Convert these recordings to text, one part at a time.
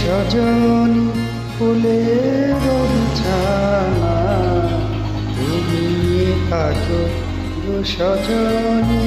সজনী ফুলে বিছানা তুমি থাকো সজনী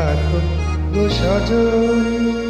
থাকো গো সজনী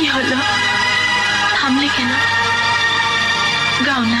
কি হলো থামলে কেন গাও না